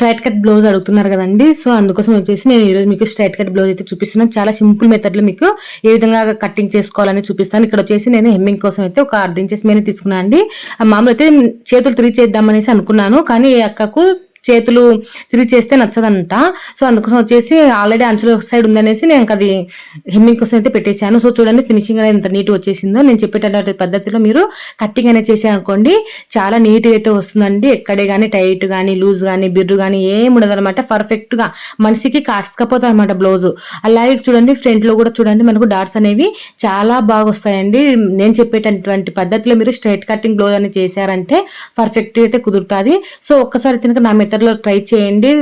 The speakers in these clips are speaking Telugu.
స్ట్రైట్ కట్ బ్లౌజ్ అడుగుతున్నారు కదండి. సో అందుకోసం వచ్చేసి నేను ఈరోజు మీకు స్ట్రైట్ కట్ బ్లౌజ్ అయితే చూపిస్తున్నాను. చాలా సింపుల్ మెథడ్లో మీకు ఏ విధంగా కటింగ్ చేసుకోవాలని చూపిస్తాను. ఇక్కడ వచ్చేసి నేను హెమ్మింగ్ కోసం అయితే ఒక అర్ధ ఇంచెస్ మీద తీసుకున్నాను అండి మామూలు అయితే చేతులు తిరిగి చేద్దామనేసి అనుకున్నాను. కానీ ఈ అక్కకు చేతులు తిరిగి చేస్తే నచ్చదంట. సో అందుకోసం వచ్చేసి ఆల్రెడీ అంచుల సైడ్ ఉందనేసి నేను అది హెమ్మింగ్ కోసం అయితే పెట్టేశాను. సో చూడండి ఫినిషింగ్ అనేది ఎంత నీట్ వచ్చేసిందో. నేను చెప్పేటటువంటి పద్ధతిలో మీరు కట్టింగ్ అనేది చేసారనుకోండి చాలా నీట్గా అయితే వస్తుందండి. ఎక్కడే కానీ టైట్ కానీ లూజ్ కానీ బిర్రు కానీ ఏం ఉండదనమాట పర్ఫెక్ట్గా మనిషికి కాసుకపోతుంది అనమాట బ్లౌజ్ అలాగే చూడండి ఫ్రంట్లో కూడా చూడండి మనకు డాట్స్ అనేవి చాలా బాగా వస్తాయండి. నేను చెప్పేటటువంటి పద్ధతిలో మీరు స్ట్రైట్ కటింగ్ బ్లౌజ్ అనేది చేశారంటే పర్ఫెక్ట్ అయితే కుదురుతుంది. సో ఒక్కసారి తినక నా మెథడ్లో ట్రై చేయండి.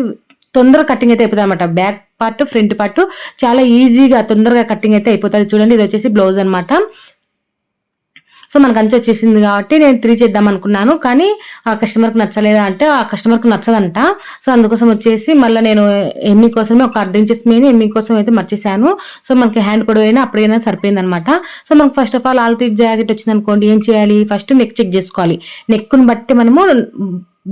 తొందరగా కటింగ్ అయితే అయిపోతుంది అనమాట బ్యాక్ పార్ట్ ఫ్రంట్ పార్ట్ చాలా ఈజీగా తొందరగా కటింగ్ అయితే అయిపోతుంది. చూడండి ఇది వచ్చేసి బ్లౌజ్ అనమాట సో మనకు అంచు వచ్చేసింది కాబట్టి నేను త్రీ చేద్దాం అనుకున్నాను. కానీ ఆ కస్టమర్కి నచ్చలేదా అంటే ఆ కస్టమర్కి నచ్చదంట. సో అందుకోసం వచ్చేసి మళ్ళీ నేను ఎమ్మి కోసమే ఒక అర్థం చేసి మీద ఎమ్మి కోసం అయితే మర్చేసాను సో మనకి హ్యాండ్ కూడా అయినా అప్పుడైనా సరిపోయింది అనమాట సో మనకు first of all all jacket వచ్చింది అనుకోండి ఏం చేయాలి? ఫస్ట్ నెక్ చెక్ చేసుకోవాలి. నెక్ను బట్టి మనము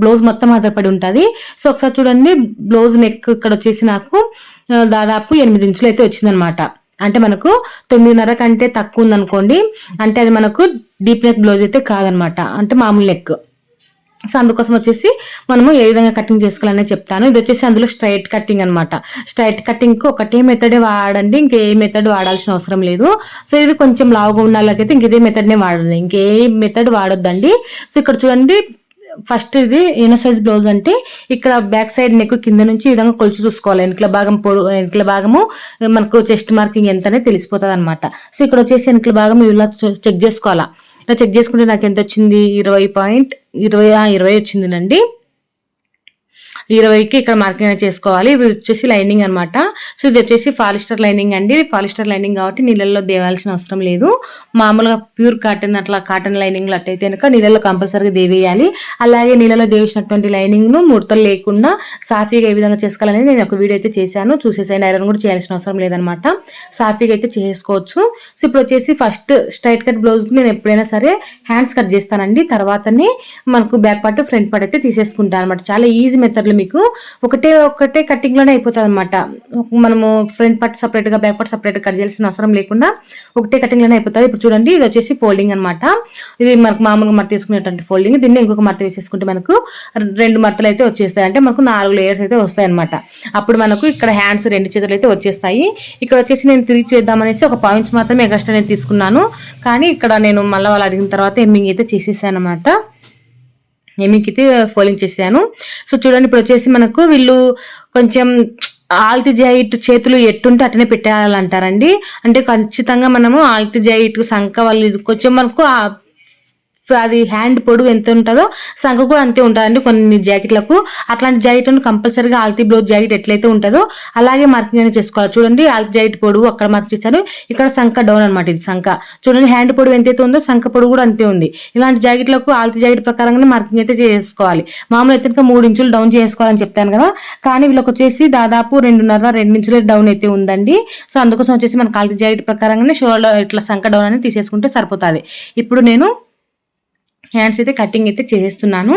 బ్లౌజ్ మొత్తం ఆధారపడి ఉంటుంది. సో ఒకసారి చూడండి బ్లౌజ్ నెక్ ఇక్కడ వచ్చేసి నాకు దాదాపు ఎనిమిది ఇంచులు అయితే వచ్చిందనమాట అంటే మనకు తొమ్మిదిన్నర కంటే తక్కువ ఉందనుకోండి అంటే అది మనకు డీప్ నెక్ బ్లౌజ్ అయితే కాదనమాట అంటే మామూలు నెక్ సో అందుకోసం వచ్చేసి మనము ఏ విధంగా కటింగ్ చేసుకోవాలనే చెప్తాను. ఇది వచ్చేసి అందులో స్ట్రైట్ కటింగ్ అనమాట స్ట్రైట్ కటింగ్కి ఒకటే మెథడే వాడండి ఇంకే మెథడ్ వాడాల్సిన అవసరం లేదు. సో ఇది కొంచెం లావుగా ఉండాలకైతే ఇంక ఇదే మెథడ్నే వాడండి. ఇంకే మెథడ్ వాడొద్దండి. సో ఇక్కడ చూడండి ఫస్ట్ ఇది ఎనో సైజ్ బ్లౌజ్ అంటే ఇక్కడ బ్యాక్ సైడ్ నెక్ కింద నుంచి ఈ విధంగా కొలిచి చూసుకోవాలి. వెనుకల భాగం పొడు వెనుకల భాగము మనకు చెస్ట్ మార్కింగ్ ఎంత అనేది తెలిసిపోతుంది అనమాట సో ఇక్కడ వచ్చేసి వెనుకల భాగం ఇలా చెక్ చేసుకోవాలా. ఇలా చెక్ చేసుకుంటే నాకు ఎంత వచ్చింది? ఇరవై పాయింట్ ఇరవై ఇరవై వచ్చిందినండి. ఇరవైకి ఇక్కడ మార్కింగ్ చేసుకోవాలి. ఇవి వచ్చేసి లైనింగ్ అన్నమాట. సో ఇది వచ్చేసి పాలిస్టర్ లైనింగ్ అండి. పాలిస్టర్ లైనింగ్ కాబట్టి నీళ్ళల్లో దేవాల్సిన అవసరం లేదు. మామూలుగా ప్యూర్ కాటన్ అట్లా కాటన్ లైనింగ్ అట్టయితే కనుక నీళ్ళలో కంపల్సరీగా దేవేయాలి. అలాగే నీళ్ళలో దేవేసినటువంటి లైనింగ్ను ముడతలు లేకుండా సాఫీగా ఏ విధంగా చేసుకోవాలనేది నేను ఒక వీడియో అయితే చేశాను. చూసేసాను ఐరన్ కూడా చేయాల్సిన అవసరం లేదనమాట సాఫీగా అయితే చేసుకోవచ్చు. సో ఇప్పుడు వచ్చేసి ఫస్ట్ స్ట్రైట్ కట్ బ్లౌజ్ నేను ఎప్పుడైనా సరే హ్యాండ్స్ కట్ చేస్తానండి. తర్వాతనే మనకు బ్యాక్ పార్ట్ ఫ్రంట్ పార్ట్ అయితే తీసేసుకుంటాను అనమాట చాలా ఈజీ మెథడ్లో మీకు. ఒకటే ఒకటే కటింగ్లోనే అయిపోతుంది అనమాట మనము ఫ్రంట్ పార్ట్ సపరేట్గా బ్యాక్ పార్ట్ సపరేట్ కట్ చేయాల్సిన అవసరం లేకుండా ఒకటే కటింగ్లోనే అయిపోతుంది. ఇప్పుడు చూడండి ఇది వచ్చేసి ఫోల్డింగ్ అనమాట ఇది మనకు మామూలుగా మడత తీసుకునేటువంటి ఫోల్డింగ్. దీన్ని ఇంకొక మడత వేసేసుకుంటే మనకు రెండు మడతలు అయితే వచ్చేస్తాయి. అంటే మనకు నాలుగు లేయర్స్ అయితే వస్తాయి అనమాట అప్పుడు మనకు ఇక్కడ హ్యాండ్స్ రెండు చేతులు అయితే వచ్చేస్తాయి. ఇక్కడ వచ్చేసి నేను తిరిగి చేద్దామనేసి ఒక పాయింట్స్ మాత్రమే ఎక్స్ట్రా నేను తీసుకున్నాను. కానీ ఇక్కడ నేను మళ్ళీ వాళ్ళు అడిగిన తర్వాత ఎమ్మింగ్ అయితే చేసేసాను అనమాట ఎమికితే ఫోలింగ్ చేశాను. సో చూడండి ఇప్పుడు వచ్చేసి మనకు వీళ్ళు కొంచెం ఆల్తి జైట్ చేతులు ఎట్టుంటే అట్లనే పెట్టాలంటారండి. అంటే ఖచ్చితంగా మనము ఆల్తి జైట్ సంఖ వాళ్ళు కొంచెం మనకు అది హ్యాండ్ పొడుగు ఎంత ఉంటుందో సంఖ కూడా అంతే ఉంటుందండి కొన్ని జాకెట్లకు. అట్లాంటి జాకెట్ కంపల్సరీగా ఆల్తీ బ్లౌజ్ జాకెట్ ఎట్లయితే ఉంటుందో అలాగే మార్కింగ్ అనేది చేసుకోవాలి. చూడండి ఆల్తీ జాకెట్ పొడుగు అక్కడ మార్క్ చేశారు ఇక్కడ సంఖ డౌన్ అనమాట ఇది సంఖ. చూడండి హ్యాండ్ పొడుగు ఎంతైతే ఉందో సంఖ పొడుగు కూడా అంతే ఉంది. ఇలాంటి జాకెట్లకు ఆల్తీ జాకెట్ ప్రకారంగానే మార్కింగ్ అయితే చేసుకోవాలి. మామూలు అయితే మూడు ఇంచులు డౌన్ చేసుకోవాలని చెప్తాను కదా. కానీ వీళ్ళకి వచ్చేసి దాదాపు రెండున్నర రెండు ఇంచులు డౌన్ అయితే ఉందండి. సో అందుకోసం వచ్చేసి మన ఆల్తీ జాకెట్ ప్రకారంగానే షోల్డర్ ఇట్లా సంఖ డౌన్ అనేది తీసేసుకుంటే సరిపోతుంది. ఇప్పుడు నేను హ్యాండ్స్ అయితే కటింగ్ అయితే చేస్తున్నాను.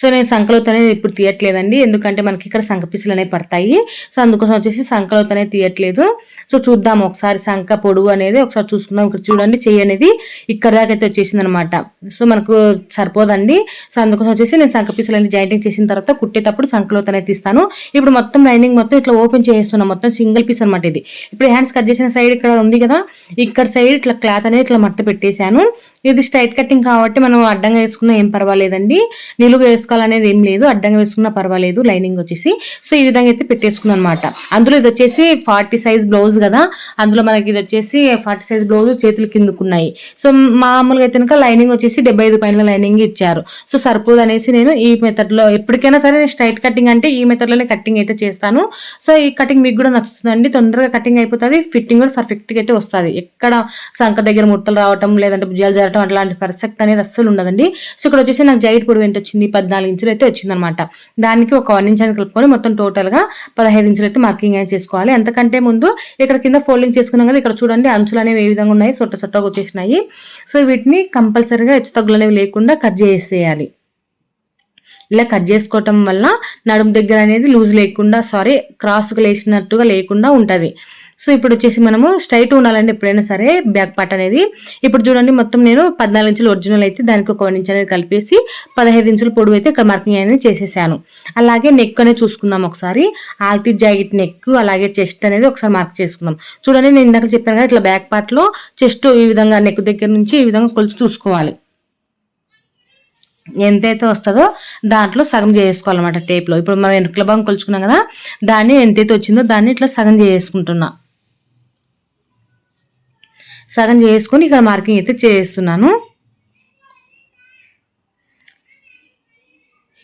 సో నేను సంకలోత్ అనేది ఇప్పుడు తీయట్లేదండి. ఎందుకంటే మనకి ఇక్కడ సంకపిసులు అనేవి పడతాయి. సో అందుకోసం వచ్చేసి సంకలోత్ అనేది తీయట్లేదు. సో చూద్దాం ఒకసారి సంక పొడుగు అనేది ఒకసారి చూసుకుందాం. ఇక్కడ చూడండి చెయ్యి అనేది ఇక్కడ దాకా అయితే వచ్చేసింది అనమాట సో మనకు సరిపోదండి. సో అందుకోసం వచ్చేసి నేను సంఖ పీసులు అనేది జాయింటింగ్ చేసిన తర్వాత కుట్టేటప్పుడు సంకలోత్ అనేది తీస్తాను. ఇప్పుడు మొత్తం లైనింగ్ మొత్తం ఇట్లా ఓపెన్ చేస్తున్నాం. మొత్తం సింగిల్ పీస్ అనమాట ఇది. ఇప్పుడు హ్యాండ్స్ కట్ చేసిన సైడ్ ఇక్కడ ఉంది కదా. ఇక్కడ సైడ్ ఇట్లా క్లాత్ అనేది ఇట్లా మట్ట పెట్టేశాను. ఇది స్ట్రైట్ కటింగ్ కాబట్టి మనం అడ్డంగా వేసుకున్నా ఏం పర్వాలేదండి. నిలుగా వేసుకోవాలనేది ఏం లేదు అడ్డంగా వేసుకున్నా పర్వాలేదు లైనింగ్ వచ్చేసి. సో ఈ విధంగా అయితే పెట్టేసుకున్నాను అనమాట అందులో ఇది వచ్చేసి ఫార్టీ సైజ్ బ్లౌజ్ కదా. అందులో మనకి ఇది వచ్చేసి ఫార్టీ సైజ్ బ్లౌజ్ చేతులు కిందకున్నాయి. సో మామూలుగా అయితే కనుక లైనింగ్ వచ్చేసి డెబ్బై ఐదు పైన లైనింగ్ ఇచ్చారు. సో సరిపోదు అనేసి నేను ఈ మెథడ్లో ఎప్పటికైనా సరే స్ట్రైట్ కటింగ్ అంటే ఈ మెథడ్లోనే కటింగ్ అయితే చేస్తాను. సో ఈ కటింగ్ మీకు కూడా నచ్చుతుందండి. తొందరగా కటింగ్ అయిపోతుంది ఫిట్టింగ్ కూడా పర్ఫెక్ట్గా అయితే వస్తుంది. ఎక్కడ సంఖ దగ్గర ముట్టలు రావటం లేదంటే భుజాలు జరగటం అట్లాంటి పర్ఫెక్ట్ అనేది అస్సలు ఉండదండి. సో ఇక్కడ వచ్చేసి నాకు జైట్ పొడవు ఎంత వచ్చింది? పద్నాలుగు ఇంచులు అయితే వచ్చింది అనమాట దానికి ఒక వన్ ఇంచ్ అని కలుపుకొని మొత్తం టోటల్గా పదహైదు ఇంచులు అయితే మార్కింగ్ అనేది చేసుకోవాలి. అంతకంటే ముందు ఇక్కడ కింద ఫోల్డింగ్ చేసుకున్నాం కదా ఇక్కడ చూడండి అంచులు అనేవి ఏ విధంగా ఉన్నాయి? సొట్ట సొట్టగా వచ్చేసినాయి. సో వీటిని కంపల్సరీగా హెచ్చు తగ్గులు అనేవి లేకుండా కట్ చేసేయాలి. ఇలా కట్ చేసుకోవటం వల్ల నడుము దగ్గర అనేది లూజ్ లేకుండా సారీ క్రాస్గా లేచినట్టుగా లేకుండా ఉంటుంది. సో ఇప్పుడు వచ్చేసి మనము స్ట్రైట్ ఉండాలంటే ఎప్పుడైనా సరే బ్యాక్ పార్ట్ అనేది. ఇప్పుడు చూడండి మొత్తం నేను పద్నాలుగు ఇంచులు ఒరిజినల్ అయితే దానికి ఒక వన్ ఇంచ్ అనేది కలిపేసి పదహైదు ఇంచుల పొడవు అయితే ఇక్కడ మార్కింగ్ అనేది చేసేసాను. అలాగే నెక్ అనేది చూసుకుందాం ఒకసారి. ఆల్తీ జాకెట్ నెక్ అలాగే చెస్ట్ అనేది ఒకసారి మార్క్ చేసుకుందాం. చూడండి నేను ఇందాక చెప్పాను కదా ఇట్లా బ్యాక్ పార్ట్లో చెస్ట్ ఈ విధంగా నెక్ దగ్గర నుంచి ఈ విధంగా కొలుచు చూసుకోవాలి. ఎంతైతే వస్తుందో దాంట్లో సగం చేసుకోవాలన్నమాట టేప్లో. ఇప్పుడు మనం వెనుకల భాగం కొలుచుకున్నాం కదా దాన్ని ఎంతైతే వచ్చిందో దాన్ని ఇట్లా సగం చేసుకుంటున్నా సగం చేసుకొని ఇక్కడ మార్కింగ్ అయితే చేస్తున్నాను.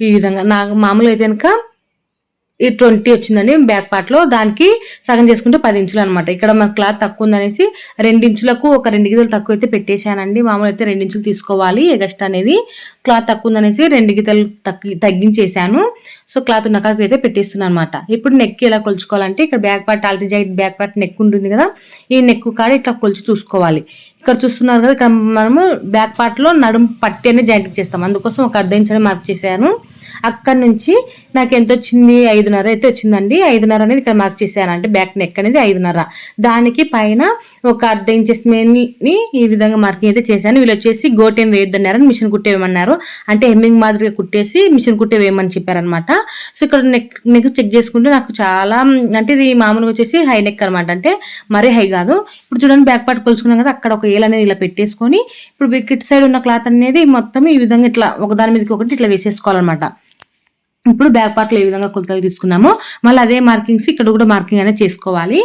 ఈ విధంగా నాకు మామూలుగా అయితే కనుక ఈ ట్వంటీ వచ్చిందండి బ్యాక్ పార్ట్లో దానికి సగం చేసుకుంటే పది ఇంచులు అనమాట ఇక్కడ మన క్లాత్ తక్కువ ఉందనేసి ఇంచులకు ఒక రెండు గీతలు తక్కువ అయితే పెట్టేశానండి. మామూలు అయితే ఇంచులు తీసుకోవాలి ఎగస్ట్ అనేది. క్లాత్ తక్కువ ఉందనేసి రెండు గీతలు తగ్గి తగ్గించేశాను. సో క్లాత్ ఉన్న కాడికి అయితే పెట్టేస్తున్నాను అనమాట ఇప్పుడు నెక్ ఎలా కొలుచుకోవాలంటే ఇక్కడ బ్యాక్ పార్ట్ ఆల్టీ జాకెట్ బ్యాక్ పార్ట్ నెక్ ఉంటుంది కదా ఈ నెక్ కాడ ఇట్లా కొలిచి చూసుకోవాలి. ఇక్కడ చూస్తున్నారు కదా ఇక్కడ మనము బ్యాక్ పార్ట్లో నడుము పట్టి అనేది జాయింట్ చేస్తాం. అందుకోసం ఒక అర్ధ ఇంచ్ మార్క్ చేశాను. అక్కడ నుంచి నాకు ఎంత వచ్చింది? ఐదున్నర అయితే వచ్చిందండి. ఐదున్నర అనేది ఇక్కడ మార్క్ చేశాను. అంటే బ్యాక్ నెక్ అనేది ఐదున్నర. దానికి పైన ఒక అర్ధ ఇంచెస్ని ఈ విధంగా మార్కింగ్ అయితే చేశాను. వీళ్ళు వచ్చేసి గోటేం వేయొద్దన్నారు మిషన్ కుట్టేయమన్నారు అంటే హెమ్మింగ్ మాదిరిగా కుట్టేసి మిషన్ కుట్టే వేయమని చెప్పారనమాట సో ఇక్కడ నెక్ నెక్ చెక్ చేసుకుంటే నాకు చాలా అంటే ఇది మామూలుగా వచ్చేసి హై నెక్ అనమాట అంటే మరీ హై కాదు. ఇప్పుడు చూడండి బ్యాక్ పార్ట్ కొలుచుకున్నాం కదా అక్కడ ఒక ఏల్ అనేది ఇలా పెట్టేసుకొని ఇప్పుడు కిట్ సైడ్ ఉన్న క్లాత్ అనేది మొత్తం ఈ విధంగా ఇట్లా ఒక దాని మీదకి ఒకటి ఇట్లా వేసేసుకోవాలన్నమాట. ఇప్పుడు బ్యాక్ పార్ట్లో ఏ విధంగా కొలతలు తీసుకున్నామో మళ్ళీ అదే మార్కింగ్స్ ఇక్కడ కూడా మార్కింగ్ అనేది చేసుకోవాలి.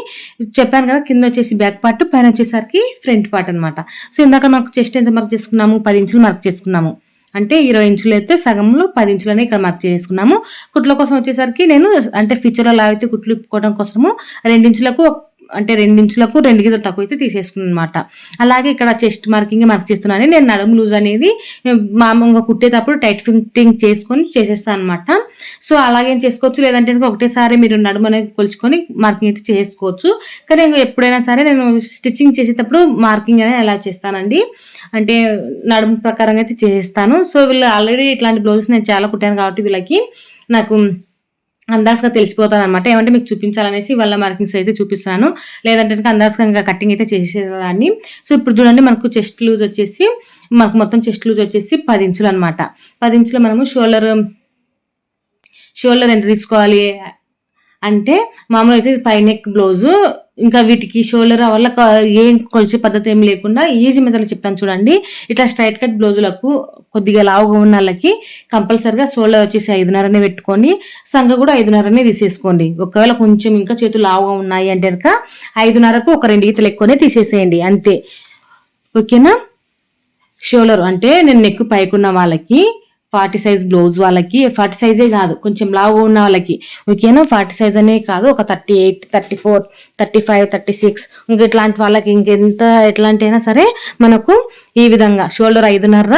చెప్పాను కదా కింద వచ్చేసి బ్యాక్ పార్ట్ పైన వచ్చేసరికి ఫ్రంట్ పార్ట్ అనమాట సో ఇందాక మనకు చెస్ట్ ఎంత మార్క్ చేసుకున్నాము? పది ఇంచులు మార్క్ చేసుకున్నాము. అంటే ఇరవై ఇంచులు అయితే సగంలో పది ఇంచులనే ఇక్కడ మార్క్ చేసుకున్నాము. కుట్ల కోసం వచ్చేసరికి నేను అంటే ఫ్యూచర్లో లావైతే కుట్లు ఇప్పుకోవడం కోసము రెండించులకు అంటే రెండించులకు రెండు గీతలు తక్కువ అయితే తీసేసుకున్నాను అనమాట అలాగే ఇక్కడ చెస్ట్ మార్కింగ్ మార్క్ చేస్తున్నాను నేను నడుము లూజ్ అనేది మామూలుగా కుట్టేటప్పుడు టైట్ ఫిట్టింగ్ చేసుకొని చేసేస్తాను అనమాట సో అలాగే చేసుకోవచ్చు? లేదంటే ఒకటేసారి మీరు నడుము అనేది కొలుచుకొని మార్కింగ్ అయితే చేసుకోవచ్చు. కానీ ఎప్పుడైనా సరే నేను స్టిచ్చింగ్ చేసేటప్పుడు మార్కింగ్ అనేది ఎలా చేస్తానండి. అంటే నడుము ప్రకారంగా అయితే చేస్తాను సో వీళ్ళు ఆల్రెడీ ఇట్లాంటి బ్లౌజెస్ నేను చాలా కుట్టాను కాబట్టి వీళ్ళకి నాకు అందాజుగా తెలిసిపోతుంది అనమాట ఏమంటే మీకు చూపించాలనేసి వాళ్ళ మార్కింగ్స్ అయితే చూపిస్తున్నాను. లేదంటే అందాజుగా ఇంకా కటింగ్ అయితే చేసేదాన్ని. సో ఇప్పుడు చూడండి మనకు చెస్ట్ లూజ్ వచ్చేసి మనకు మొత్తం చెస్ట్ లూజ్ వచ్చేసి పది ఇంచులు అనమాట పది ఇంచులు మనము షోల్డర్ షోల్డర్ ఎంత తీసుకోవాలి? అంటే మామూలు అయితే పై నెక్ బ్లౌజు ఇంకా వీటికి షోల్డర్ వల్ల ఏం కొలిచే పద్ధతి ఏం లేకుండా ఈజీ మెథడ్లో చెప్తాను చూడండి. ఇట్లా స్ట్రైట్ కట్ బ్లౌజులకు కొద్దిగా లావుగా ఉన్న వాళ్ళకి కంపల్సరిగా షోల్డర్ వచ్చేసి ఐదున్నరనే పెట్టుకోండి. సంగ కూడా ఐదున్నరనే తీసేసుకోండి. ఒకవేళ కొంచెం ఇంకా చేతులు లావుగా ఉన్నాయి అంటే కనుక ఐదున్నరకు ఒక రెండు గీతలు ఎక్కువనే తీసేసేయండి. అంతే. ఓకేనా? షోల్డర్ అంటే నేను నెక్ పైకున్న వాళ్ళకి ఫార్టీ సైజ్ బ్లౌజ్ వాళ్ళకి ఫార్టీ సైజే కాదు కొంచెం లావుగా ఉన్న వాళ్ళకి. ఓకేనా? ఫార్టీ సైజ్ అనే కాదు ఒక thirty eight thirty four thirty five thirty six. ఇంక ఇట్లాంటి వాళ్ళకి ఇంకెంత ఎట్లాంటి అయినా సరే మనకు ఈ విధంగా షోల్డర్ ఐదున్నర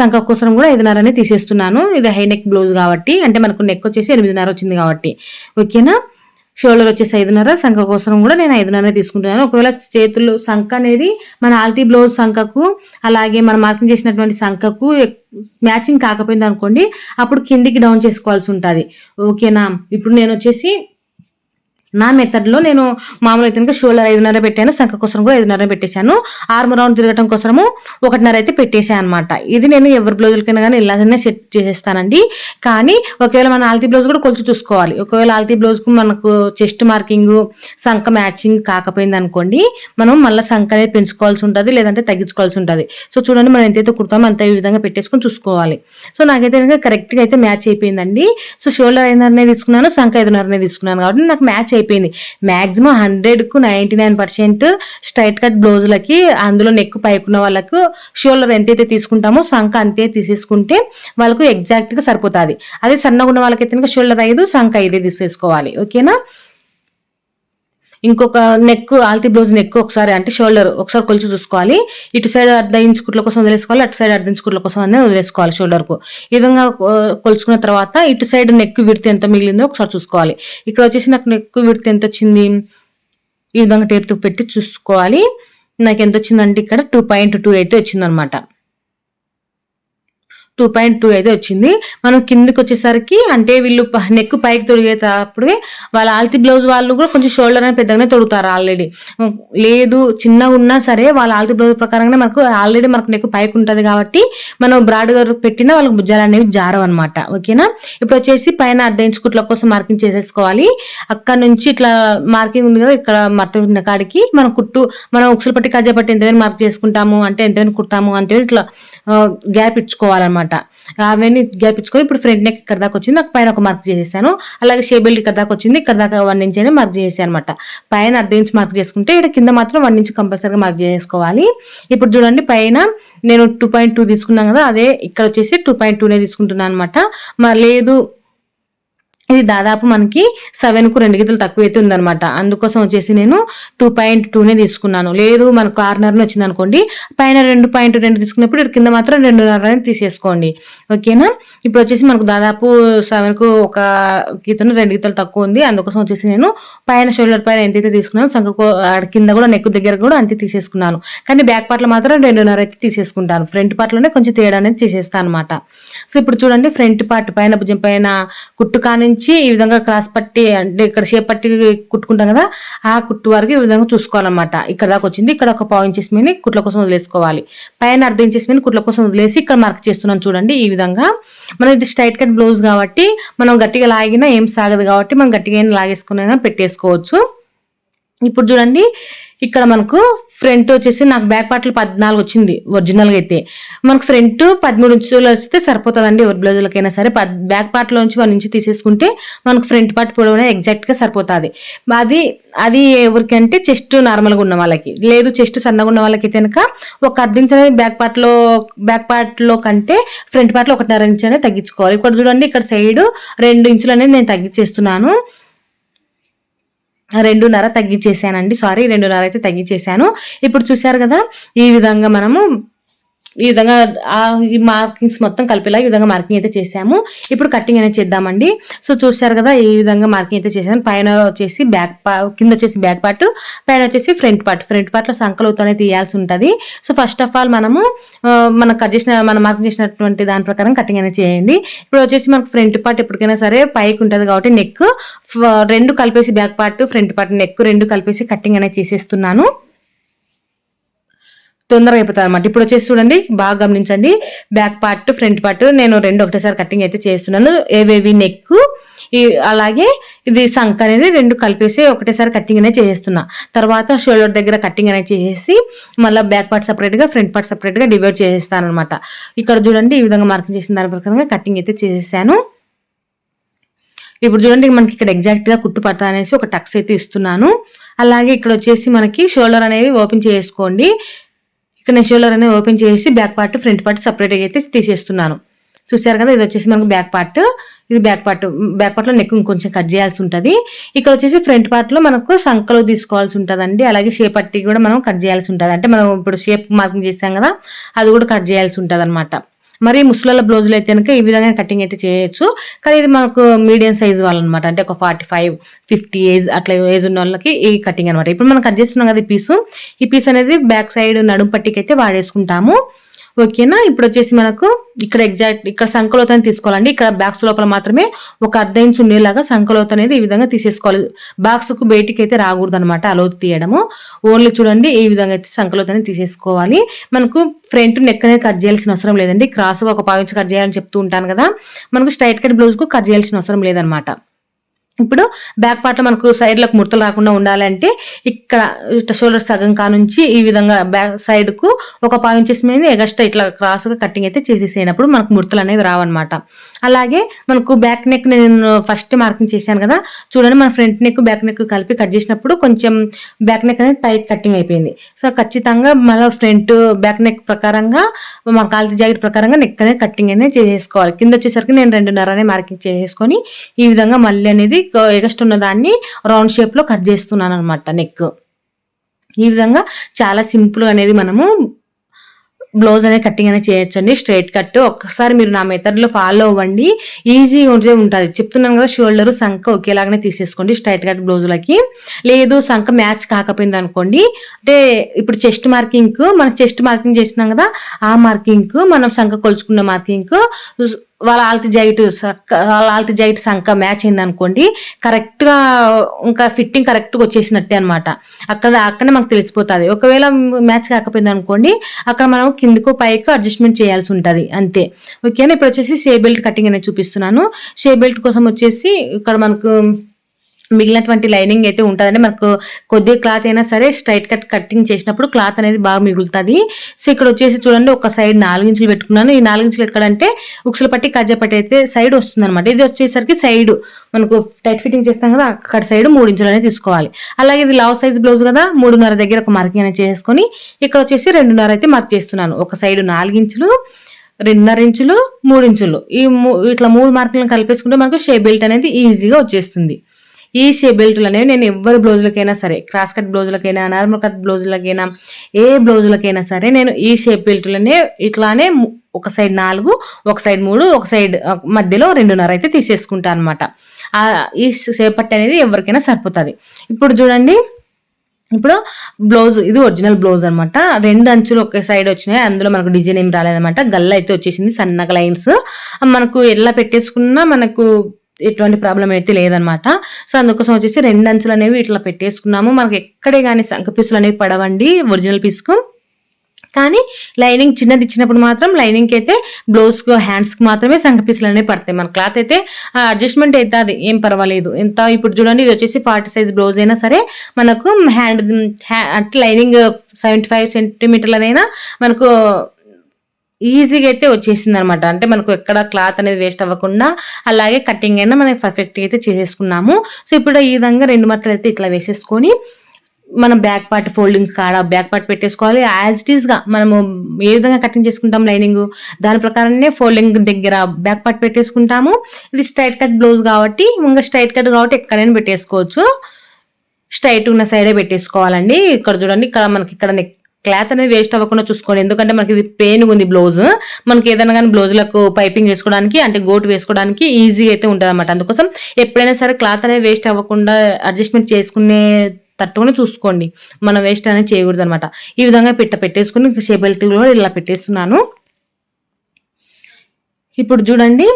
సంఖ కోసం కూడా ఐదున్నర తీసేస్తున్నాను. ఇది హై నెక్ బ్లౌజ్ కాబట్టి అంటే మనకు నెక్ వచ్చేసి ఎనిమిదిన్నర వచ్చింది కాబట్టి. ఓకేనా? షోల్డర్ వచ్చేసి ఐదున్నర సంఖ కోసం కూడా నేను ఐదున్నర తీసుకుంటున్నాను. ఒకవేళ చేతులు సంఖ అనేది మన ఆల్తీ బ్లౌజ్ సంఖకు అలాగే మనం మార్కింగ్ చేసినటువంటి సంఖకు మ్యాచింగ్ కాకపోయింది అనుకోండి అప్పుడు కిందికి డౌన్ చేసుకోవాల్సి ఉంటుంది. ఓకేనా? ఇప్పుడు నేను వచ్చేసి నా మెథడ్లో నేను మామూలు అయితే షోల్డర్ ఐదున్నర పెట్టాను సంఖ కోసం కూడా ఐదున్నర పెట్టేశాను. ఆర్మ్ రౌండ్ తిరగటం కోసము ఒకటిన్నర అయితే పెట్టేశాను అనమాట ఇది నేను ఎవరి బ్లౌజులకైనా కానీ ఇలాగనే సెట్ చేసేస్తానండి. కానీ ఒకవేళ మన ఆల్తీ బ్లౌజ్ కూడా కొలిచి చూసుకోవాలి. ఒకవేళ ఆల్తీ బ్లౌజ్కు మనకు చెస్ట్ మార్కింగ్ సంఖ మ్యాచింగ్ కాకపోయింది అనుకోండి మనం మళ్ళీ సంఖ అనేది పెంచుకోవాల్సి ఉంటుంది లేదంటే తగ్గించుకోవాల్సి ఉంటుంది. సో చూడండి మనం ఎంతైతే కుడతామో అంత ఈ విధంగా పెట్టేసుకొని చూసుకోవాలి. సో నాకైతే కరెక్ట్గా అయితే మ్యాచ్ అయిపోయిందండి. సో షోల్డర్ ఐదున్నరనే తీసుకున్నాను సంఖ ఐదున్నరనే తీసుకున్నాను కాబట్టి నాకు మ్యాచ్ అయిపోయింది. అయిపోయింది. Maximum హండ్రెడ్కు ninety nine percent straight cut బ్లౌజులకి అందులో నెక్ పైకున్న వాళ్ళకు షోల్డర్ ఎంతైతే తీసుకుంటామో సంఖ అంతే తీసేసుకుంటే వాళ్ళకు ఎగ్జాక్ట్గా సరిపోతుంది. అదే సన్నగా ఉన్న వాళ్ళకైతే షోల్డర్ ఐదు సంఖ ఐదే తీసేసుకోవాలి. ఓకేనా ఇంకొక నెక్ ఆల్తీ బ్లౌజ్ నెక్ ఒకసారి అంటే షోల్డర్ ఒకసారి కొలిచి చూసుకోవాలి. ఇటు సైడ్ అర్ధ ఇంచ్ కుట్ల కోసం వదిలేసుకోవాలి అటు సైడ్ అర్ధ ఇంచ్ కుట్ల కోసం అనేది వదిలేసుకోవాలి షోల్డర్కు ఈ విధంగా కొలుచుకున్న తర్వాత ఇటు సైడ్ నెక్ విడితే ఎంత మిగిలిందో ఒకసారి చూసుకోవాలి. ఇక్కడ వచ్చేసి నాకు నెక్ విడితే ఎంత వచ్చింది? ఈ విధంగా టేప్తో పెట్టి చూసుకోవాలి. నాకు ఎంత వచ్చిందంటే ఇక్కడ టూ పాయింట్ టూ అయితే వచ్చిందనమాట టూ పాయింట్ టూ అయితే వచ్చింది. మనం కిందకి వచ్చేసరికి అంటే వీళ్ళు నెక్ పైకి తొడిగేటప్పుడే వాళ్ళ ఆల్తి బ్లౌజ్ వాళ్ళు కూడా కొంచెం షోల్డర్ అనేది పెద్దగానే తొడుగుతారు ఆల్రెడీ లేదు చిన్నగా ఉన్నా సరే వాళ్ళ ఆల్తి బ్లౌజ్ ప్రకారంగా మనకు ఆల్రెడీ మనకు నెక్ పైకి ఉంటుంది కాబట్టి మనం బ్రాడ్ పెట్టిన వాళ్ళకి భుజాలు అనేవి జారవు అనమాట ఓకేనా? ఇప్పుడు వచ్చేసి పైన అర్ధ ఇంచు కుట్ల కోసం మార్కింగ్ చేసేసుకోవాలి. అక్కడ నుంచి ఇట్లా మార్కింగ్ ఉంది కదా ఇక్కడ మడత కాడికి మనం కుట్టు మనం ఉక్సులు పట్టి కజ్జా పట్టి ఎంతైనా మార్క్ చేసుకుంటాము అంటే ఎంతైనా కుడతాము అంటే ఇట్లా గ్యాప్ ఇచ్చుకోవాలన్నమాట. అవన్నీ గ్యాప్ ఇచ్చుకొని ఇప్పుడు ఫ్రంట్ నెక్ ఇక్కడ దాకా వచ్చింది. నాకు పైన ఒక మార్క్ చేసేసాను. అలాగే షేబెల్ట్ ఇక్కడ దాకా వచ్చింది. ఇక్కడ దాకా వన్ ఇంచ్ అని మార్క్ చేసేసాను అనమాట పైన అర్ధ ఇంచ్ మార్క్ చేసుకుంటే ఇక్కడ కింద మాత్రం వన్ ఇంచ్ కంపల్సరీగా మార్క్ చేసుకోవాలి. ఇప్పుడు చూడండి పైన నేను టూ పాయింట్ టూ తీసుకున్నాను కదా అదే ఇక్కడ వచ్చేసి టూ పాయింట్ టూనే తీసుకుంటున్నాను అనమాట లేదు ఇది దాదాపు మనకి సెవెన్కు రెండు గీతలు తక్కువ అయితే ఉందనమాట అందుకోసం వచ్చేసి నేను టూ పాయింట్ టూనే తీసుకున్నాను. లేదు మన కార్నర్ వచ్చింది అనుకోండి పైన రెండు పాయింట్ రెండు తీసుకున్నప్పుడు కింద మాత్రం రెండున్నర తీసేసుకోండి. ఓకేనా ఇప్పుడు వచ్చేసి మనకు దాదాపు సెవెన్కు ఒక గీతను రెండు గీతలు తక్కువ ఉంది. అందుకోసం వచ్చేసి నేను పైన షోల్డర్ పైన ఎంతైతే తీసుకున్నాను సంఖ కింద కూడా నెక్ దగ్గర కూడా అంతే తీసేసుకున్నాను. కానీ బ్యాక్ పార్ట్లో మాత్రం రెండున్నర అయితే తీసేసుకుంటాను. ఫ్రంట్ పార్ట్లోనే కొంచెం తేడా అనేది తీసేస్తాను అనమాట సో ఇప్పుడు చూడండి ఫ్రంట్ పార్ట్ పైన భుజం పైన కుట్టు కాని నుంచి ఈ విధంగా క్రాస్ పట్టి అంటే ఇక్కడ షేప్ పట్టి కుట్టుకుంటాం కదా ఆ కుట్టు వరకు ఈ విధంగా చూసుకోవాలన్నమాట. ఇక్కడ దాకా వచ్చింది ఇక్కడ ఒక పావు ఇంచెస్ మీద కుట్ల కోసం వదిలేసుకోవాలి. పైన అర్ధ ఇంచెస్ మీద కుట్ల కోసం వదిలేసి ఇక్కడ మార్క్ చేస్తున్నాం చూడండి ఈ విధంగా. మనం ఇది స్ట్రైట్ కట్ బ్లౌజ్ కాబట్టి మనం గట్టిగా లాగినా ఏం సాగదు కాబట్టి మనం గట్టిగా లాగేసుకునే పెట్టేసుకోవచ్చు. ఇప్పుడు చూడండి ఇక్కడ మనకు ఫ్రంట్ వచ్చేసి నాకు బ్యాక్ పార్ట్లు పద్నాలుగు వచ్చింది ఒరిజినల్గా అయితే. మనకు ఫ్రంట్ పదమూడు ఇంచులు వస్తే సరిపోతుందండి ఎవరి బ్లౌజులకైనా సరే. బ్యాక్ పార్ట్లో నుంచి వన్ ఇంచు తీసేసుకుంటే మనకు ఫ్రంట్ పార్ట్ పొడవునే ఎగ్జాక్ట్గా సరిపోతుంది. అది అది ఎవరికంటే చెస్ట్ నార్మల్గా ఉన్న వాళ్ళకి. లేదు చెస్ట్ సన్నగా ఉన్న వాళ్ళకి కనుక ఒక అర్ధ ఇంచ్ అనేది బ్యాక్ పార్ట్లో బ్యాక్ పార్ట్లో కంటే ఫ్రంట్ పార్ట్లో ఒకటిన్నర ఇంచ్ అనేది తగ్గించుకోవాలి. ఇక్కడ చూడండి ఇక్కడ సైడ్ రెండు ఇంచులు అనేది నేను తగ్గించేస్తున్నాను. రెండున్నర తగ్గించేసానండి సారీ రెండున్నర అయితే తగ్గించేసాను ఇప్పుడు చూసారు కదా ఈ విధంగా మనము ఈ విధంగా ఈ మార్కింగ్స్ మొత్తం కలిపేలా ఈ విధంగా మార్కింగ్ అయితే చేసాము ఇప్పుడు కటింగ్ అనేది చేద్దామండి. సో చూసారు కదా ఈ విధంగా మార్కింగ్ అయితే చేసాను పైన వచ్చేసి బ్యాక్ కింద వచ్చేసి బ్యాక్ పార్ట్ పైన వచ్చేసి ఫ్రంట్ పార్ట్. ఫ్రంట్ పార్ట్లో సంకలవుతోనే తీయాల్సి ఉంటుంది. సో ఫస్ట్ ఆఫ్ ఆల్ మనము మన కట్ చేసిన మనం మార్కింగ్ చేసినటువంటి దాని ప్రకారం కటింగ్ అనేది చేయండి. ఇప్పుడు వచ్చేసి మనకు ఫ్రంట్ పార్ట్ ఎప్పటికైనా సరే పైకి ఉంటుంది కాబట్టి నెక్ రెండు కలిపేసి back part front part neck రెండు కలిపేసి కటింగ్ అనేది చేసేస్తున్నాను. తొందరగా అయిపోతుంది అనమాట ఇప్పుడు వచ్చేసి చూడండి బాగా గమనించండి. బ్యాక్ పార్ట్ ఫ్రంట్ పార్ట్ నేను రెండు ఒకటేసారి కటింగ్ అయితే చేస్తున్నాను. ఏవేవి నెక్ ఈ అలాగే ఇది సంక్ అనేది రెండు కలిపేసి ఒకటేసారి కటింగ్ అనేది చేసేస్తున్నా తర్వాత షోల్డర్ దగ్గర కటింగ్ అనేది చేసేసి మళ్ళీ బ్యాక్ పార్ట్ సపరేట్గా ఫ్రంట్ పార్ట్ సపరేట్గా డివైడ్ చేసేస్తాను అనమాట ఇక్కడ చూడండి ఈ విధంగా మార్కింగ్ చేసిన దాని ప్రకారంగా కటింగ్ అయితే చేసేసాను ఇప్పుడు చూడండి మనకి ఇక్కడ ఎగ్జాక్ట్గా కుట్టు పడతా అనేసి ఒక టక్స్ అయితే ఇస్తున్నాను. అలాగే ఇక్కడ వచ్చేసి మనకి షోల్డర్ అనేది ఓపెన్ చేసుకోండి. ఇక్కడ నేను షోల్డర్ అనేది ఓపెన్ చేసి బ్యాక్ పార్ట్ ఫ్రంట్ పార్ట్ సపరేట్గా అయితే తీసేస్తున్నాను. చూసారు కదా ఇది వచ్చేసి మనకు బ్యాక్ పార్ట్ ఇది బ్యాక్ పార్ట్ బ్యాక్ పార్ట్లో నెక్ ఇంకొంచెం కట్ చేయాల్సి ఉంటుంది. ఇక్కడ వచ్చేసి ఫ్రంట్ పార్ట్లో మనకు సంకలు తీసుకోవాల్సి ఉంటుందండి. అలాగే షేప్ పట్టి కూడా మనం కట్ చేయాల్సి ఉంటుంది. అంటే మనం ఇప్పుడు షేప్ మార్కింగ్ చేసాం కదా అది కూడా కట్ చేయాల్సి ఉంటుంది అనమాట మరి ముసలాల బ్లౌజులు అయితే కనుక ఈ విధంగా కటింగ్ అయితే చేయొచ్చు. కానీ ఇది మనకు మీడియం సైజ్ వాళ్ళనమాట. అంటే ఒక ఫార్టీ ఫైవ్ ఫిఫ్టీ ఏజ్ అట్లా ఏజ్ ఉన్న వాళ్ళకి ఈ కటింగ్ అనమాట. ఇప్పుడు మనం కట్ చేస్తున్నాం కదా ఈ పీసు ఈ పీస్ అనేది బ్యాక్ సైడ్ నడుము పట్టికి అయితే వాడేసుకుంటాము. ఓకేనా? ఇప్పుడు వచ్చేసి మనకు ఇక్కడ ఎగ్జాక్ట్ ఇక్కడ సంకలోతని తీసుకోవాలండి. ఇక్కడ బ్యాక్స్ లోపల మాత్రమే ఒక అర్ధ ఇంచు ఉండేలాగా సంకలోత అనేది ఈ విధంగా తీసేసుకోవాలి. బాక్స్కు బయటికి అయితే రాకూడదు అనమాట అలోతు తీయడము. ఓన్లీ చూడండి ఈ విధంగా అయితే సంకలోత తీసేసుకోవాలి. మనకు ఫ్రంట్ నెక్ అనేది కట్ చేయాల్సిన అవసరం లేదండి. క్రాస్ ఒక పావించి కట్ చేయాలని చెప్తూ ఉంటాను కదా. మనకు స్ట్రైట్ కట్ బ్లౌజ్కు కట్ చేయాల్సిన అవసరం లేదనమాట ఇప్పుడు బ్యాక్ పార్ట్లో మనకు సైడ్లకు ముడతలు రాకుండా ఉండాలంటే ఇక్కడ షోల్డర్ సగం కానుంచి ఈ విధంగా బ్యాక్ సైడ్కు ఒక పావు ఇంచెస్ మీద ఎగస్ట్రా ఇట్లా క్రాస్గా కటింగ్ అయితే చేసేసేటప్పుడు మనకు ముడతలు అనేవి రావన్నమాట. అలాగే మనకు బ్యాక్ నెక్ నేను ఫస్ట్ మార్కింగ్ చేశాను కదా. చూడండి మన ఫ్రంట్ నెక్ బ్యాక్ నెక్ కలిపి కట్ చేసినప్పుడు కొంచెం బ్యాక్ నెక్ అనేది టైట్ కటింగ్ అయిపోయింది. సో ఖచ్చితంగా మళ్ళీ ఫ్రంట్ బ్యాక్ నెక్ ప్రకారంగా మన కాల్చి జాకెట్ ప్రకారంగా నెక్ అనేది కటింగ్ అనేది చేసేసుకోవాలి. కింద వచ్చేసరికి నేను రెండున్నర అనేది మార్కింగ్ చేసేసుకొని ఈ విధంగా మళ్ళీ అనేది ఎగస్ట్ ఉన్న దాన్ని రౌండ్ షేప్లో కట్ చేస్తున్నాను అనమాట నెక్ ఈ విధంగా చాలా సింపుల్ అనేది మనము బ్లౌజ్ అనేది కటింగ్ అనేది చేయొచ్చండి. Straight cut. ఒక్కసారి మీరు నా మెథడ్లో ఫాలో అవ్వండి. ఈజీగా ఉంటే ఉంటుంది. చెప్తున్నాను కదా షోల్డర్ సంఖ ఒకేలాగానే తీసేసుకోండి స్ట్రైట్ కట్ బ్లౌజులకి. లేదు సంఖ మ్యాచ్ కాకపోయింది అనుకోండి. అంటే ఇప్పుడు చెస్ట్ మార్కింగ్ మనం చెస్ట్ మార్కింగ్ చేసినాం కదా ఆ మార్కింగ్ మనం సంఖ కొలుచుకున్న మార్కింగ్. వాళ్ళ ఆల్తి జైట్ వాళ్ళ ఆల్తి జైట్ సంఖ మ్యాచ్ అయింది అనుకోండి కరెక్ట్గా ఇంకా ఫిట్టింగ్ కరెక్ట్గా వచ్చేసినట్టే అనమాట అక్కడ అక్కడనే మనకు తెలిసిపోతుంది. ఒకవేళ మ్యాచ్ కాకపోయింది అనుకోండి అక్కడ మనం కిందకు పైకి అడ్జస్ట్మెంట్ చేయాల్సి ఉంటుంది. అంతే. ఓకేనా? ఇప్పుడు వచ్చేసి షే బెల్ట్ కటింగ్ అనేది చూపిస్తున్నాను. షే బెల్ట్ కోసం వచ్చేసి ఇక్కడ మనకు మిగిలినటువంటి లైనింగ్ అయితే ఉంటుందండి. మనకు కొద్దిగా క్లాత్ అయినా సరే స్ట్రైట్ కట్ కటింగ్ చేసినప్పుడు క్లాత్ అనేది బాగా మిగులుతుంది. సో ఇక్కడ వచ్చేసి చూడండి ఒక సైడ్ నాలుగు ఇంచులు పెట్టుకున్నాను. ఈ నాలుగు ఇంచులు ఎక్కడంటే ఉక్సులు పట్టి కజ్జ పట్టి అయితే సైడ్ వస్తుంది అనమాట ఇది వచ్చేసరికి సైడ్. మనకు టైట్ ఫిట్టింగ్ చేస్తాం కదా అక్కడ సైడ్ మూడు ఇంచులు అనేది తీసుకోవాలి. అలాగే ఇది లావ్ సైజ్ బ్లౌజ్ కదా మూడున్నర దగ్గర ఒక మార్కింగ్ అనేది చేసుకొని ఇక్కడ వచ్చేసి రెండున్నర అయితే మార్క్ చేస్తున్నాను. ఒక సైడ్ నాలుగు ఇంచులు రెండున్నర ఇంచులు మూడు ఇంచులు. ఈ ఇట్లా మూడు మార్కులను కలిపేసుకుంటే మనకు షే బెల్ట్ అనేది ఈజీగా వచ్చేస్తుంది. ఈ షేప్ బెల్ట్లు అనేవి నేను ఎవరి బ్లౌజులకైనా సరే క్రాస్ కట్ బ్లౌజులకైనా నార్మల్ కట్ బ్లౌజులకైనా ఏ బ్లౌజులకైనా సరే నేను ఈ షేప్ బెల్ట్లనే ఇట్లానే ఒక సైడ్ నాలుగు ఒక సైడ్ మూడు ఒక సైడ్ మధ్యలో రెండున్నర అయితే తీసేసుకుంటాను అనమాట ఈ సేపట్టి అనేది ఎవరికైనా సరిపోతుంది. ఇప్పుడు చూడండి ఇప్పుడు బ్లౌజ్ ఇది ఒరిజినల్ బ్లౌజ్ అనమాట రెండు అంచులు ఒకే సైడ్ వచ్చినాయి అందులో మనకు డిజైన్ ఏం రాలేదనమాట గల్ల అయితే వచ్చేసింది సన్నగా లైన్స్. మనకు ఎలా పెట్టేసుకున్నా మనకు ఎటువంటి ప్రాబ్లం అయితే లేదనమాట సో అందుకోసం వచ్చేసి రెండు అంచులు అనేవి ఇట్లా పెట్టేసుకున్నాము. మనకి ఎక్కడే కానీ శంఖ పీసులు అనేవి పడవండి ఒరిజినల్ పీస్కు కానీ లైనింగ్ చిన్నది ఇచ్చినప్పుడు మాత్రం లైనింగ్కి అయితే బ్లౌజ్కు హ్యాండ్స్కి మాత్రమే సంఖ పీసులు అనేవి పడతాయి. మన క్లాత్ అయితే అడ్జస్ట్మెంట్ అయితే అది ఏం పర్వాలేదు. ఎంత ఇప్పుడు చూడండి ఇది వచ్చేసి ఫార్టీ సైజ్ బ్లౌజ్ అయినా సరే మనకు హ్యాండ్ అంటే లైనింగ్ సెవెంటీ ఫైవ్ సెంటీమీటర్లదైనా మనకు ఈజీగా అయితే వచ్చేసింది అనమాట అంటే మనకు ఎక్కడ క్లాత్ అనేది వేస్ట్ అవ్వకుండా అలాగే కటింగ్ అయినా మనం పర్ఫెక్ట్గా అయితే చేసేసుకున్నాము. సో ఇప్పుడు ఈ విధంగా రెండు మట్టలు అయితే ఇట్లా వేసేసుకొని మనం బ్యాక్ పార్ట్ ఫోల్డింగ్ కాడ బ్యాక్ పార్ట్ పెట్టేసుకోవాలి. యాజ్ ఇట్ ఈస్గా మనము ఏ విధంగా కటింగ్ చేసుకుంటాం లైనింగ్? దాని ప్రకారంనే ఫోల్డింగ్ దగ్గర బ్యాక్ పార్ట్ పెట్టేసుకుంటాము. ఇది స్ట్రైట్ కట్ బ్లౌజ్ కాబట్టి ఇంకా స్ట్రైట్ కట్ కాబట్టి ఎక్కడైనా పెట్టేసుకోవచ్చు. స్ట్రైట్ ఉన్న సైడే పెట్టేసుకోవాలండి. ఇక్కడ చూడండి ఇక్కడ మనకి ఇక్కడ నెక్ క్లాత్ అనేది వేస్ట్ అవ్వకుండా చూసుకోండి. ఎందుకంటే మనకి ఇది పెయిన్ ఉంది బ్లౌజ్ మనకి ఏదైనా కానీ బ్లౌజులకు పైపింగ్ వేసుకోవడానికి అంటే గోటు వేసుకోవడానికి ఈజీ అయితే ఉంటుంది అనమాట అందుకోసం ఎప్పుడైనా సరే క్లాత్ అనేది వేస్ట్ అవ్వకుండా అడ్జస్ట్మెంట్ చేసుకునే తట్టుకుని చూసుకోండి. మనం వేస్ట్ అనేది చేయకూడదు అనమాట ఈ విధంగా పెట్ట పెట్టేసుకుని షేబెల్టీలో ఇలా పెట్టేస్తున్నాను. ఇప్పుడు చూడండి.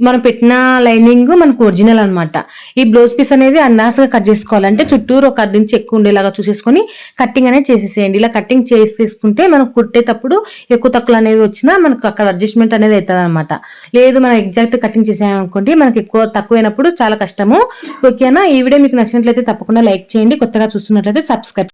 మనం పెట్టిన లైనింగ్ మనకు ఒరిజినల్ అనమాట ఈ బ్లౌజ్ పీస్ అనేది అన్నాసగా కట్ చేసుకోవాలంటే చుట్టూరు ఒక నుంచి ఎక్కువ ఉండేలాగా చూసేసుకొని కట్టింగ్ అనేది చేసేసేయండి. ఇలా కట్టింగ్ చేసి తీసుకుంటే మనం కుట్టేటప్పుడు ఎక్కువ తక్కువ అనేది వచ్చినా మనకు అక్కడ అడ్జస్ట్మెంట్ అనేది అవుతుంది అనమాట లేదు మనం ఎగ్జాక్ట్ కటింగ్ చేసామనుకోండి మనకి ఎక్కువ తక్కువైనప్పుడు చాలా కష్టము. ఓకేనా ఈ వీడియో మీకు నచ్చినట్లయితే తప్పకుండా లైక్ చేయండి. కొత్తగా చూస్తున్నట్లయితే సబ్స్క్రైబ్